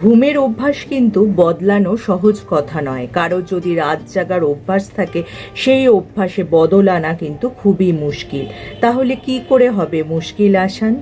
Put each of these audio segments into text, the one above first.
ঘুমের অভ্যাস কিন্তু বদলানো সহজ কথা নয়। কারও যদি রাত জাগার অভ্যাস থাকে, সেই অভ্যাসে বদল আনা কিন্তু খুবই মুশকিল। তাহলে কি করে হবে মুশকিল আসান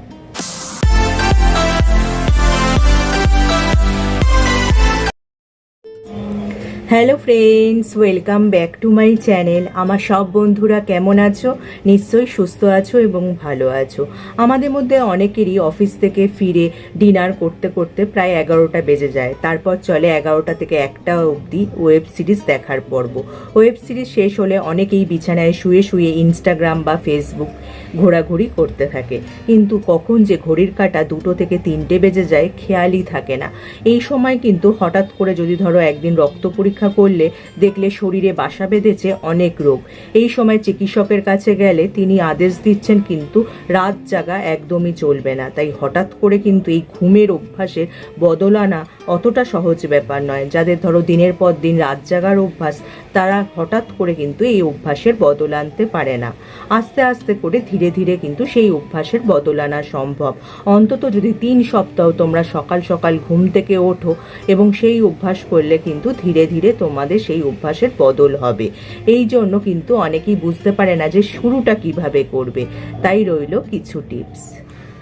hello friends welcome back to my channel আমার সব বন্ধুরা কেমন আছো? নিশ্চয়ই সুস্থ আছো এবং ভালো আছো। আমাদের মধ্যে অনেকেরই অফিস থেকে ফিরে ডিনার করতে করতে প্রায় এগারোটা বেজে যায়। তারপর চলে এগারোটা থেকে একটা অবধি ওয়েব সিরিজ দেখার পর্ব। ওয়েব সিরিজ শেষ হলে অনেকেই বিছানায় শুয়ে শুয়ে ইনস্টাগ্রাম বা ফেসবুক ঘোরাঘুরি করতে থাকে। কিন্তু কখন যে ঘড়ির কাঁটা দুটো থেকে তিনটে বেজে যায়, খেয়ালই থাকে না। এই সময় কিন্তু হঠাৎ করে যদি ধরো একদিন রক্ত পরীক্ষা করলে দেখলে শরীরে বাসা বেঁধেছে অনেক রোগ। এই সময় চিকিৎসকের কাছে গেলে তিনি আদেশ দিচ্ছেন কিন্তু রাত জাগা একদমই চলবে না। তাই হঠাৎ করে কিন্তু এই ঘুমের অভ্যাসের বদল আনা অতটা সহজ ব্যাপার নয়। যাদের ধরো দিনের পর দিন রাত জাগার অভ্যাস, তারা হঠাৎ করে কিন্তু এই অভ্যাসের বদল আনতে পারে না। আস্তে আস্তে করে ধীরে ধীরে কিন্তু সেই অভ্যাসের বদল আনা সম্ভব। অন্তত যদি তিন সপ্তাহ তোমরা সকাল সকাল ঘুম থেকে ওঠো এবং সেই অভ্যাস করলে কিন্তু ধীরে ধীরে তোমাদের সেই অভ্যাসের বদল হবে। এই জন্য কিন্তু অনেকেই বুঝতে পারে না যে শুরুটা কীভাবে করবে। তাই রইল কিছু টিপস।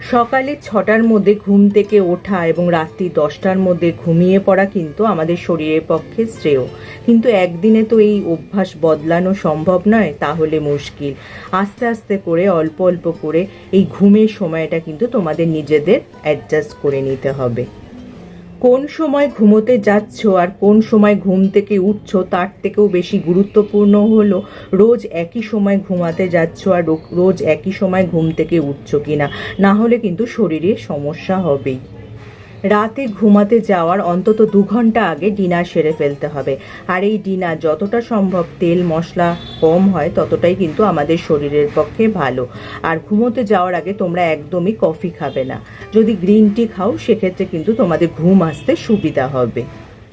সকালে ছটার মধ্যে ঘুম থেকে ওঠা এবং রাত্রি দশটার মধ্যে ঘুমিয়ে পড়া কিন্তু আমাদের শরীরের পক্ষে শ্রেয়। কিন্তু একদিনে তো এই অভ্যাস বদলানো সম্ভব নয়, তাহলে মুশকিল। আস্তে আস্তে করে, অল্প অল্প করে এই ঘুমের সময়টা কিন্তু তোমাদের নিজেদের অ্যাডজাস্ট করে নিতে হবে। কোন সময় ঘুমোতে যাচ্ছ আর কোন সময় ঘুম থেকে উঠছ তার থেকেও বেশি গুরুত্বপূর্ণ হলো রোজ একই সময় ঘুমাতে যাচ্ছ আর রোজ একই সময় ঘুম থেকে উঠছ কিনা? না হলে কিন্তু শরীরে সমস্যা হবেই। রাতে ঘুমাতে যাওয়ার অন্তত দু ঘণ্টা আগে ডিনার সেরে ফেলতে হবে। আর এই ডিনার যতটা সম্ভব তেল, মশলা কম হয়, ততটাই কিন্তু আমাদের শরীরের পক্ষে ভালো। আর ঘুমোতে যাওয়ার আগে তোমরা একদমই কফি খাবে না। যদি গ্রিন টি খাও, সেক্ষেত্রে কিন্তু তোমাদের ঘুম আসতে সুবিধা হবে।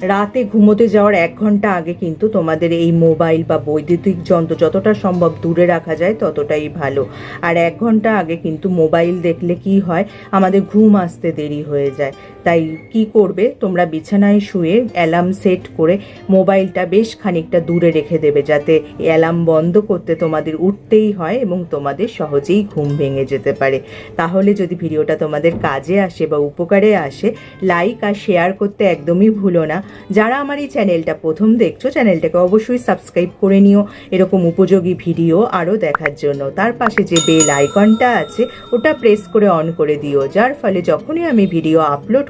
রাতে ঘুমোতে যাওয়ার এক ঘণ্টা আগে কিন্তু তোমাদের এই মোবাইল বা বৈদ্যুতিক যন্ত্র যতটা সম্ভব দূরে রাখা যায়, ততটাই ভালো। আর এক ঘণ্টা আগে কিন্তু মোবাইল দেখলে কি হয়, আমাদের ঘুম আসতে দেরি হয়ে যায়। তাই কি করবে? তোমরা বিছানায় শুয়ে অ্যালার্ম সেট করে মোবাইলটা বেশ খানিকটা দূরে রেখে দেবে যাতে অ্যালার্ম বন্ধ করতে তোমাদের উঠতেই হয় এবং তোমাদের সহজেই ঘুম ভেঙে যেতে পারে। তাহলে যদি ভিডিওটা তোমাদের কাজে আসে বা উপকারে আসে লাইক আর শেয়ার করতে একদমই ভুলো না। যারা আমার এই চ্যানেলটা প্রথম দেখছ চ্যানেলটাকে অবশ্যই সাবস্ক্রাইব করে নিও। এরকম উপযোগী ভিডিও আরও দেখার জন্য। তার পাশে যে বেল আইকনটা আছে, ওটা প্রেস করে অন করে দিও। যার ফলে যখনই আমি ভিডিও আপলোড